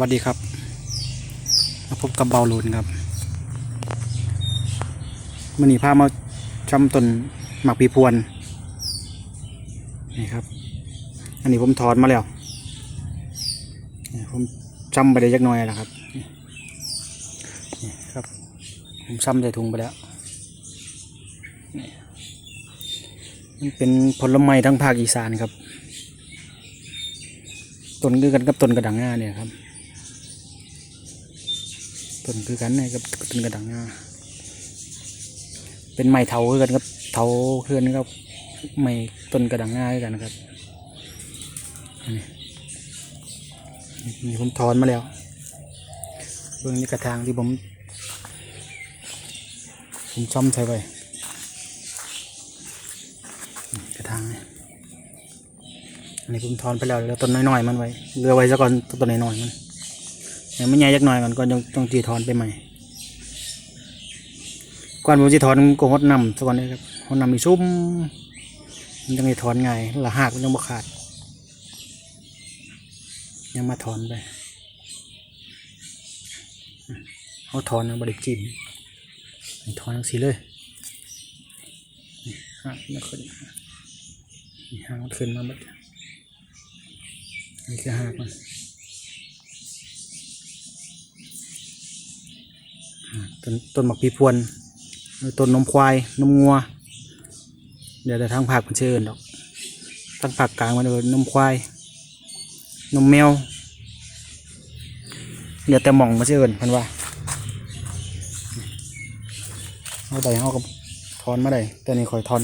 วัสดีครับ มาพบกับเบาลูนครับมันนี้พามาจำต้นหมักปีพวนนี่ครับ อันนี้ผมถอนมาแล้วผมจำไปได้จักหน่อยแล้วครับนี่ครับ ผมซ้ำใส่ถุงไปแล้วนี่มันเป็นผลไม้ทั้งภาคอีสานครับต้นคือกันกับต้นกระดังงาเนี่ยครับ ต้นคือกันเนี่ยกับต้นกระดังงาเป็นไม้เถาคือกันกับเถาคือกันกับไม้ต้นกระดังงาคือกันครับนี่ผมถอนมาแล้วเบื้องนี้กระถางที่ผม ผมซ่อมใส่ไปกระถางนี่อันนี้ผมถอนไปแล้วเหลือต้นน้อยๆมันไว้เหลือไว้ซะก่อนต้นน้อยๆมัน ยังไม่ใหญ่ยักหน่อยก่อนก่อนต้องต้องจีถอนไปใหม่ก่อนผมจะถอนก็หดนำสักวันนี้ครับหดนำมีซุ่มมันยังไงถอนไงละหากมันยังบ่ขาด ยังมาถอนไปเขาถอนนะบริจิมถอนทั้งสีเลยหักไม่ขึ้นหางมันขึ้นมาหมดนี่คือหากมันอ่า ต้นต้นหมักพีพวนต้นนมควายนมงัว เดี๋ยวแต่ทางภาคมันเชิญดอกทางภาคกลางมันเอิ้นนมควายนมแมวเดี๋ยวแต่หม่องมาเชิญพันว่าเอาใดเอากับทอนมาได้แต่นี่คอยทอน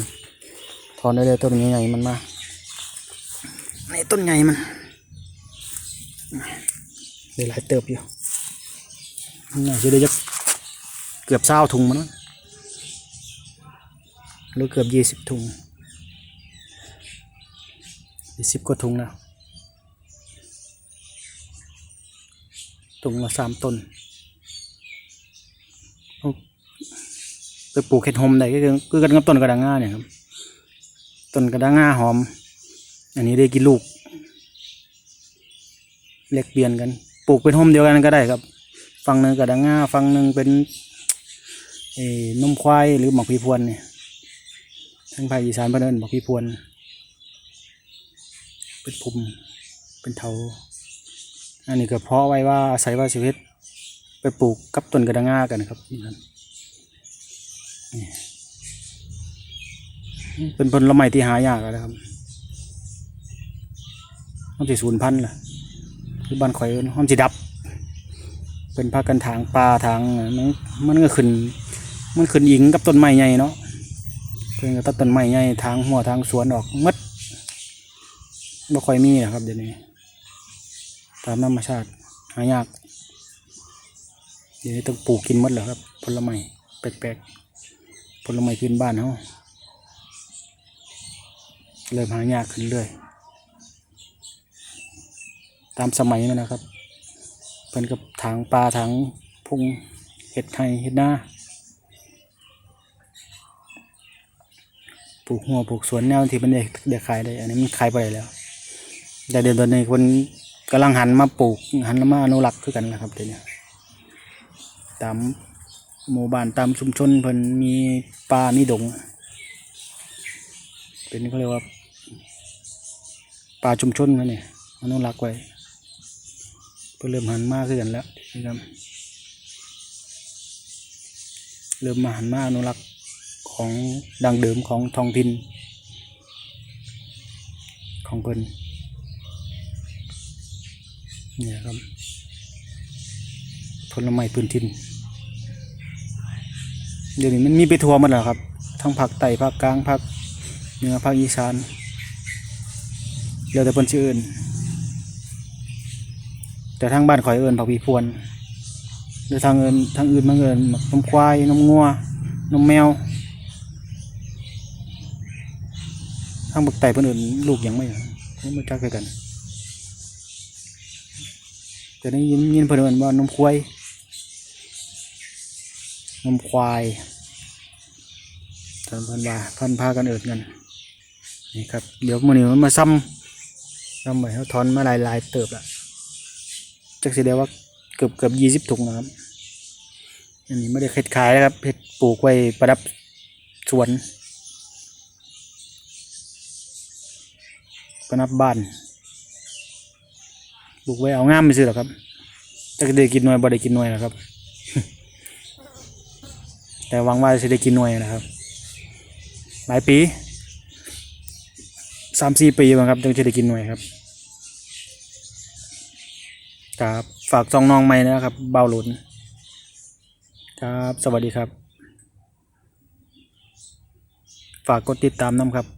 ทอนได้เลยต้นใหญ่ๆมันมาในต้นใหญ่มันได้หลายเติบอยู่น่าจะได้จะ เกือบเศร้าถุงมันหรือเกือบยี่สิบถุงยี่สิบกว่าถุงแล้วถุงละสามต้นไปปลูกเห็ดหอมได้ก็คือคือกันกับต้นกระดังงาเนี่ยครับต้นกระดังงาหอม อันนี้ได้กี่ลูกเล็กเปลี่ยนกัน ปลูกเป็นห่มเดียวกันก็ได้ครับ ฝั่งหนึ่งกระดังงาฝั่งหนึ่งเป็น นมควายหรือหมอกพีพวนเนี่ยทั้งภาคอีสานเพิ่นเอิ้นหมอกพีพวน เป็นภูมิเป็นเถาอันนี้ก็เพาะไว้ว่าอาศัยว่าชีวิตไปปลูกกับต้นกระดังงากันครับนี่เป็นผลไม้ที่หายากแล้วครับต้องติศูนย์พันธุ์ล่ะคือบ้านข่อยห้อมสิดับ เป็นพากันถางปลาถางมันมันก็ขึ้น มันขึ้นอิงกับต้นไม้ใหญ่เนาะเพิ่นก็ตัดต้นไม้ใหญ่ทางหัวทางสวนออกหมดบ่ค่อยมีนะครับเดี๋ยวนี้ ตามธรรมชาติหายาก เดี๋ยวนี้ต้องปลูกกินหมดแล้วครับ ผลไม้แปลกๆผลไม้พื้นบ้านเฮาเริ่มหายากขึ้นเรื่อยตามสมัยมันนะครับเพิ่นกับถางปลาถางพุ่งเห็ดไห้เห็ดหน้า ปลูกหัวปลูกสวนแนวที่มันได้ได้ขายได้ อันนี้มันขายไปแล้ว แต่เดี๋ยวตอนนี้คนกำลังหันมาปลูกหันมาอนุรักษ์คือกันนะครับเดี๋ยวนี้ตามหมู่บ้านตามชุมชนเพิ่นมีป่ามีดง เป็นเขาเรียกว่าป่าชุมชนนั่นนี่อนุรักษ์ไว้เพิ่นเริ่มหันมากขึ้นกันแล้วนะครับเริ่มมาหันมาอนุรักษ์ ของดังเดิมของทองถิ่นของเพิ่นเนี่ยครับผลไม้พื้นถิ่นเดี๋ยวนี้มันมีไปทัวร์หมาแล้วครับ ทั้งภาคใต้ภาคกลางภาคเหนือภาคอีสานเดี๋ยวแต่เพิ่นชื่ออื่น แต่ทางบ้านข่อยเอิญผักพีพวนหรือทางเอิญทางอื่นมันเอิญนมควายนมงัวนมแมว ทางบักไตเพิ่นเอิญลูกยังไม่ผมไม่จักคือกันแต่ได้ยินยินเพิ่นเอิญว่านมควายนมควายตอนพิ่นว่าเพิ่นพากันเอิญกันนี่ครับเดี๋ยวมื้อนี้มันมาซ้ำซ้ำไปเขาถอนมาหลายเติบละจักสิได้ว่าเกือบเกือบยี่สิบถุงนะครับอันนี้ไม่ได้เฮ็ดขายนะครับเฮ็ดปลูกไว้ประดับสวน ประดับบ้านปลูกไว้เอางามไปซื้อหรอกครับจะได้กินหน่วยบ่ได้กินหน่วยนะครับ แต่หวังว่าจะได้กินหน่วยนะครับ หลายปีสามสี่ปีมั้งครับจึงจะได้กินหน่วยครับครับฝากซองน้องใหม่นะครับ เบาหลุนครับ สวัสดีครับ ฝากกดติดตามน้ำครับ